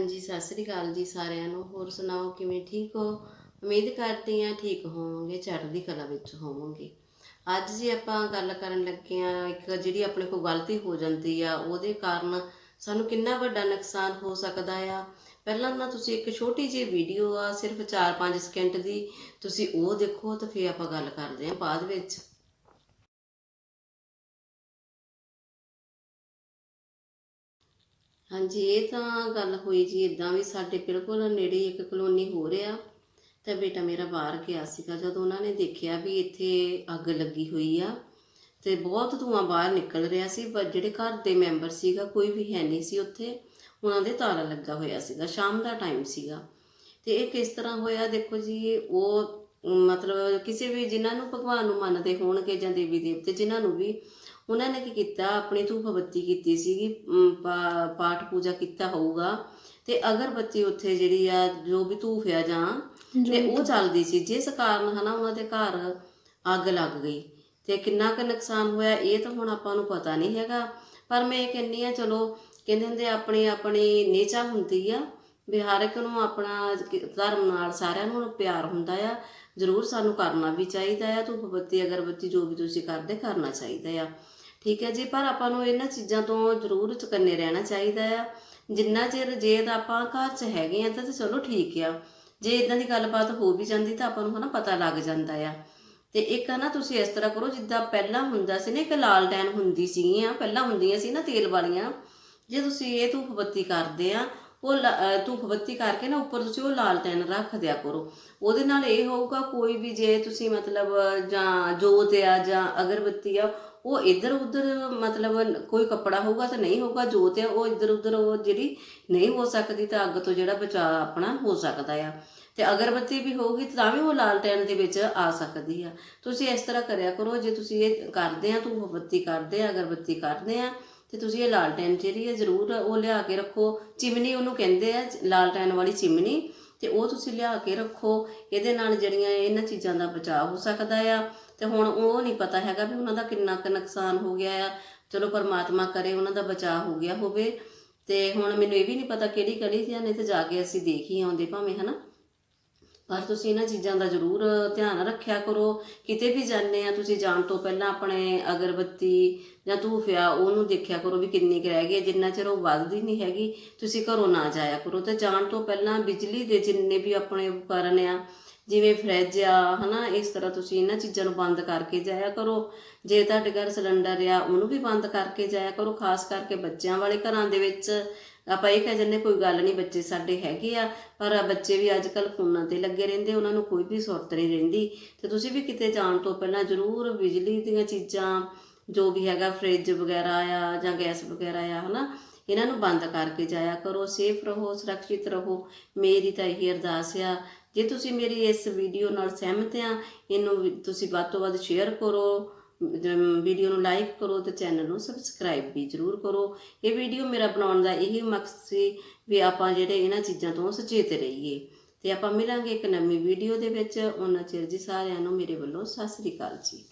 ਹਾਂਜੀ ਸਤਿ ਸ੍ਰੀ ਅਕਾਲ ਜੀ ਸਾਰਿਆਂ ਨੂੰ। ਹੋਰ ਸੁਣਾਓ, ਕਿਵੇਂ ਠੀਕ ਹੋ? ਉਮੀਦ ਕਰਦੀ ਹਾਂ ਠੀਕ ਹੋਵੋਗੇ, ਚੜ੍ਹਦੀ ਕਲਾ ਵਿੱਚ ਹੋਵੋਗੇ। ਅੱਜ ਜੀ ਆਪਾਂ ਗੱਲ ਕਰਨ ਲੱਗੇ ਆ ਇੱਕ ਜਿਹੜੀ ਆਪਣੇ ਕੋਲ ਗਲਤੀ ਹੋ ਜਾਂਦੀ ਆ, ਉਹਦੇ ਕਾਰਨ ਸਾਨੂੰ ਕਿੰਨਾ ਵੱਡਾ ਨੁਕਸਾਨ ਹੋ ਸਕਦਾ ਆ। ਪਹਿਲਾਂ ਨਾ ਤੁਸੀਂ ਇੱਕ ਛੋਟੀ ਜਿਹੀ ਵੀਡੀਓ ਆ, ਸਿਰਫ 4-5 ਸਕਿੰਟ ਦੀ, ਤੁਸੀਂ ਉਹ ਦੇਖੋ ਤਾਂ ਫਿਰ ਆਪਾਂ ਗੱਲ ਕਰਦੇ ਹਾਂ ਬਾਅਦ ਵਿੱਚ। ਹਾਂਜੀ, ਇਹ ਤਾਂ ਗੱਲ ਹੋਈ ਜੀ ਇਦਾਂ ਵੀ ਸਾਡੇ ਬਿਲਕੁਲ ਨੇੜੇ ਇੱਕ ਕਲੋਨੀ ਹੋ ਰਿਹਾ। ਤਾਂ ਬੇਟਾ ਮੇਰਾ ਬਾਹਰ ਗਿਆ ਸੀਗਾ, ਜਦੋਂ ਉਹਨਾਂ ਨੇ ਦੇਖਿਆ ਵੀ ਇੱਥੇ ਅੱਗ ਲੱਗੀ ਹੋਈ ਆ ਤੇ ਬਹੁਤ ਧੂਆਂ ਬਾਹਰ ਨਿਕਲ ਰਿਹਾ ਸੀ ਪਰ ਜਿਹੜੇ ਘਰ ਦੇ ਮੈਂਬਰ ਸੀਗਾ, ਕੋਈ ਵੀ ਹੈ ਨਹੀਂ ਸੀ ਉੱਥੇ। ਉਹਨਾਂ ਦੇ ਤਾਲਾ ਲੱਗਾ ਹੋਇਆ ਸੀਗਾ, ਸ਼ਾਮ ਦਾ ਟਾਈਮ ਸੀਗਾ। ਤੇ ਇਹ ਕਿਸ ਤਰ੍ਹਾਂ ਹੋਇਆ ਦੇਖੋ ਜੀ, ਉਹ ਮਤਲਬ ਕਿਸੇ ਵੀ ਜਿਨ੍ਹਾਂ ਨੂੰ ਭਗਵਾਨ ਨੂੰ ਮੰਨਦੇ ਹੋਣਗੇ ਜਾਂ ਦੇਵੀ ਦੇਵਤੇ ਜਿਨ੍ਹਾਂ ਨੂੰ ਵੀ ਉਹਨਾਂ ਨੇ ਕੀ ਕੀਤਾ? ਆਪਣੀ ਧੂਪ ਬੱਤੀ ਕੀਤੀ ਸੀਗੀ ਪਾਠ ਪੂਜਾ ਕੀਤਾ ਹੋਊਗਾ। ਤੇ ਅਗਰਬੱਤੀ ਉੱਥੇ ਜਿਹੜੀ ਆ ਜੋ ਵੀ ਧੂਫ ਆ ਜਾਂ ਤੇ ਉਹ ਚੱਲਦੀ ਸੀ। ਜਿਸ ਕਾਰਨ ਹਨਾ ਉਹਨਾਂ ਦੇ ਘਰ ਅੱਗ ਲੱਗ ਗਈ। ਤੇ ਕਿੰਨਾ ਕੁ ਨੁਕਸਾਨ ਹੋਇਆ ਇਹ ਤਾਂ ਹੁਣ ਆਪਾਂ ਨੂੰ ਪਤਾ ਨਹੀਂ ਹੈਗਾ। ਪਰ ਮੈਂ ਇਹ ਕਹਿੰਨੀ ਆ ਚਲੋ ਕਹਿੰਦੇ ਹੁੰਦੇ ਆਪਣੀ ਆਪਣੀ ਨੇਚਾ ਹੁੰਦੀ ਆ। ਵੀ ਹਰ ਇੱਕ ਨੂੰ ਆਪਣਾ ਧਰਮ ਨਾਲ ਸਾਰਿਆਂ ਨੂੰ ਪਿਆਰ ਹੁੰਦਾ ਆ। ਜ਼ਰੂਰ ਸਾਨੂੰ ਕਰਨਾ ਵੀ ਚਾਹੀਦਾ ਆ, ਧੂਪ ਬੱਤੀ ਅਗਰਬੱਤੀ ਜੋ ਵੀ ਤੁਸੀਂ ਕਰਦੇ, ਕਰਨਾ ਚਾਹੀਦਾ ਆ। ਠੀਕ ਹੈ ਜੀ, ਪਰ ਆਪਾਂ ਨੂੰ ਇਹਨਾਂ ਚੀਜ਼ਾਂ ਤੋਂ ਜ਼ਰੂਰ ਚੁਕੰਨੇ ਰਹਿਣਾ ਚਾਹੀਦਾ ਆ। ਜਿੰਨਾ ਚਿਰ ਜੇ ਤਾਂ ਆਪਾਂ ਘਰ 'ਚ ਹੈਗੇ ਆ, ਤਾਂ ਚਲੋ ਠੀਕ ਆ। ਜੇ ਇਦਾਂ ਦੀ ਗੱਲਬਾਤ ਹੋ ਵੀ ਜਾਂਦੀ, ਤਾਂ ਆਪਾਂ ਨੂੰ ਹਨਾ ਪਤਾ ਲੱਗ ਜਾਂਦਾ ਆ। ਤੇ ਇੱਕ ਨਾ ਤੁਸੀਂ ਇਸ ਤਰ੍ਹਾਂ ਕਰੋ, ਜਿੱਦਾਂ ਪਹਿਲਾਂ ਹੁੰਦਾ ਸੀ ਨਾ, ਇੱਕ ਲਾਲ ਲਾਲਟੈਨ ਹੁੰਦੀ ਸੀਗੀਆਂ, ਪਹਿਲਾਂ ਹੁੰਦੀਆਂ ਸੀ ਨਾ ਤੇਲ ਵਾਲੀਆਂ। ਜੇ ਤੁਸੀਂ ਇਹ ਧੂਪ ਬੱਤੀ ਕਰਦੇ ਆ ਉਹ ਲ- ਅਹ ਬੱਤੀ ਕਰਕੇ ਨਾ ਉੱਪਰ ਤੁਸੀਂ ਉਹ ਲਾਲਟੈਨ ਰੱਖ ਦਿਆ ਕਰੋ। ਉਹਦੇ ਨਾਲ ਇਹ ਹੋਊਗਾ ਕੋਈ ਵੀ ਜੇ ਤੁਸੀਂ ਮਤਲਬ, ਜਾਂ ਜੋਤ ਆ, ਜਾਂ ਅਗਰਬੱਤੀ ਆ, ਉਹ ਇੱਧਰ ਉੱਧਰ ਮਤਲਬ ਕੋਈ ਕੱਪੜਾ ਹੋਊਗਾ ਤਾਂ ਨਹੀਂ ਹੋਊਗਾ, ਜੋਤ ਆ, ਉਹ ਇੱਧਰ ਉੱਧਰ ਉਹ ਜਿਹੜੀ ਨਹੀਂ ਹੋ ਸਕਦੀ ਤਾਂ ਅੱਗ ਤੋਂ ਜਿਹੜਾ ਬਚਾਅ ਆਪਣਾ ਹੋ ਸਕਦਾ ਆ। ਤੇ ਅਗਰਬੱਤੀ ਵੀ ਹੋਊਗੀ ਤਾਂ ਵੀ ਉਹ ਲਾਲਟੈਨ ਦੇ ਵਿੱਚ ਆ ਸਕਦੀ ਆ। ਤੁਸੀਂ ਇਸ ਤਰ੍ਹਾਂ ਕਰਿਆ ਕਰੋ, ਜੇ ਤੁਸੀਂ ਇਹ ਕਰਦੇ ਆ ਧੂਫ ਬੱਤੀ ਕਰਦੇ ਆ, ਅਗਰਬੱਤੀ ਕਰਦੇ ਆ ਤੇ ਤੁਸੀਂ ਇਹ ਲਾਲਟੈਨ ਜਿਹੜੀ ਹੈ ਜ਼ਰੂਰ ਉਹ ਲਿਆ ਕੇ ਰੱਖੋ। ਚਿਮਨੀ ਉਹਨੂੰ ਕਹਿੰਦੇ ਆ ਲਾਲਟੈਨ ਵਾਲੀ ਚਿਮਨੀ। ਤੇ ਉਹ ਤੁਸੀਂ ਲਿਆ ਕੇ ਰੱਖੋ। ਇਹਦੇ ਨਾਲ ਜਿਹੜੀਆਂ ਇਹਨਾਂ ਚੀਜ਼ਾਂ ਦਾ ਬਚਾਅ ਹੋ ਸਕਦਾ ਆ। ਤੇ ਹੁਣ ਉਹ ਨਹੀਂ ਪਤਾ ਹੈਗਾ ਵੀ ਉਹਨਾਂ ਦਾ ਕਿੰਨਾ ਕੁ ਨੁਕਸਾਨ ਹੋ ਗਿਆ ਆ। ਚਲੋ ਪਰਮਾਤਮਾ ਕਰੇ ਉਹਨਾਂ ਦਾ ਬਚਾਅ ਹੋ ਗਿਆ ਹੋਵੇ। ਤੇ ਹੁਣ ਮੈਨੂੰ ਇਹ ਵੀ ਨਹੀਂ ਪਤਾ ਕਿਹੜੀ ਗਲੀ 'ਚ ਆ ਨਹੀਂ ਤੇ ਜਾ ਕੇ ਅਸੀਂ ਦੇਖ ਹੀ ਆਉਂਦੇ ਭਾਵੇਂ, ਹਨਾ? ਪਰ ਤੁਸੀਂ ਇਹਨਾਂ ਚੀਜ਼ਾਂ ਦਾ ਜ਼ਰੂਰ ਧਿਆਨ ਰੱਖਿਆ ਕਰੋ। ਕਿਤੇ ਵੀ ਜਾਂਦੇ ਆ, ਤੁਸੀਂ ਜਾਣ ਤੋਂ ਪਹਿਲਾਂ ਆਪਣੇ ਅਗਰਬੱਤੀ ਜਾਂ ਧੂਫ ਆ ਉਹਨੂੰ ਦੇਖਿਆ ਕਰੋ ਵੀ ਕਿੰਨੀ ਕੁ ਰਹਿ ਗਈ ਹੈ। ਜਿੰਨਾ ਚਿਰ ਉਹ ਵੱਧਦੀ ਨਹੀਂ ਹੈਗੀ, ਤੁਸੀਂ ਘਰੋਂ ਨਾ ਜਾਇਆ ਕਰੋ। ਤੇ ਜਾਣ ਤੋਂ ਪਹਿਲਾਂ ਬਿਜਲੀ ਦੇ ਜਿੰਨੇ ਵੀ ਆਪਣੇ ਉਪਕਰਨ ਆ, ਜਿਵੇਂ ਫਰਿੱਜ ਆ, ਹਨਾ, ਇਸ ਤਰ੍ਹਾਂ ਤੁਸੀਂ ਇਹਨਾਂ ਚੀਜ਼ਾਂ ਨੂੰ ਬੰਦ ਕਰਕੇ ਜਾਇਆ ਕਰੋ। ਜੇ ਤੁਹਾਡੇ ਘਰ ਸਿਲੰਡਰ ਆ, ਉਹਨੂੰ ਵੀ ਬੰਦ ਕਰਕੇ ਜਾਇਆ ਕਰੋ, ਖਾਸ ਕਰਕੇ ਬੱਚਿਆਂ ਵਾਲੇ ਘਰਾਂ ਦੇ ਵਿੱਚ। ਆਪਾਂ ਇਹ ਕਹਿ ਜੰਨੇ ਕੋਈ ਗੱਲ ਨਹੀਂ, ਬੱਚੇ ਸਾਡੇ ਹੈਗੇ ਆ, ਪਰ ਬੱਚੇ ਵੀ ਅੱਜ ਕੱਲ ਫੋਨਾਂ ਤੇ ਲੱਗੇ ਰਹਿੰਦੇ, ਉਹਨਾਂ ਨੂੰ ਕੋਈ ਵੀ ਸੁਰਤ ਨਹੀਂ ਰਹਿੰਦੀ। ਤੇ ਤੁਸੀਂ ਵੀ ਕਿਤੇ ਜਾਣ ਤੋਂ ਪਹਿਲਾਂ ਜ਼ਰੂਰ ਬਿਜਲੀ ਦੀਆਂ ਚੀਜ਼ਾਂ, ਜੋ ਵੀ ਹੈਗਾ ਫ੍ਰਿਜ ਵਗੈਰਾ ਆ ਜਾਂ ਗੈਸ ਵਗੈਰਾ ਆ, ਹਨਾ, ਇਹਨਾਂ ਨੂੰ ਬੰਦ ਕਰਕੇ ਜਾਇਆ ਕਰੋ ਸੇਫ ਰਹੋ, ਸੁਰੱਖਿਅਤ ਰਹੋ। ਮੇਰੀ ਤਾਂ ਇਹੀ ਅਰਦਾਸ ਆ, ਜੇ ਤੁਸੀਂ ਮੇਰੀ ਇਸ ਵੀਡੀਓ ਨਾਲ ਸਹਿਮਤ ਆ, ਇਹਨੂੰ ਵੀ ਤੁਸੀਂ ਵੱਧ ਤੋਂ ਵੱਧ ਸ਼ੇਅਰ ਕਰੋ। ਵੀਡੀਓ ਨੂੰ ਲਾਈਕ ਕਰੋ ਤੇ ਚੈਨਲ ਨੂੰ ਸਬਸਕ੍ਰਾਈਬ ਵੀ ਜ਼ਰੂਰ ਕਰੋ। ਇਹ ਵੀਡੀਓ ਮੇਰਾ ਬਣਾਉਣ ਦਾ ਇਹੀ ਮਕਸਦ ਸੀ ਵੀ ਆਪਾਂ ਜਿਹੜੇ ਇਹਨਾਂ ਚੀਜ਼ਾਂ ਤੋਂ ਸੁਚੇਤ ਰਹੀਏ। ਤੇ ਆਪਾਂ ਮਿਲਾਂਗੇ ਇੱਕ ਨਵੀਂ ਵੀਡੀਓ ਦੇ ਵਿੱਚ। ਉਹਨਾਂ ਚਿਰ ਜੀ ਸਾਰਿਆਂ ਨੂੰ ਮੇਰੇ ਵੱਲੋਂ ਸਤਿ ਸ੍ਰੀ ਅਕਾਲ ਜੀ।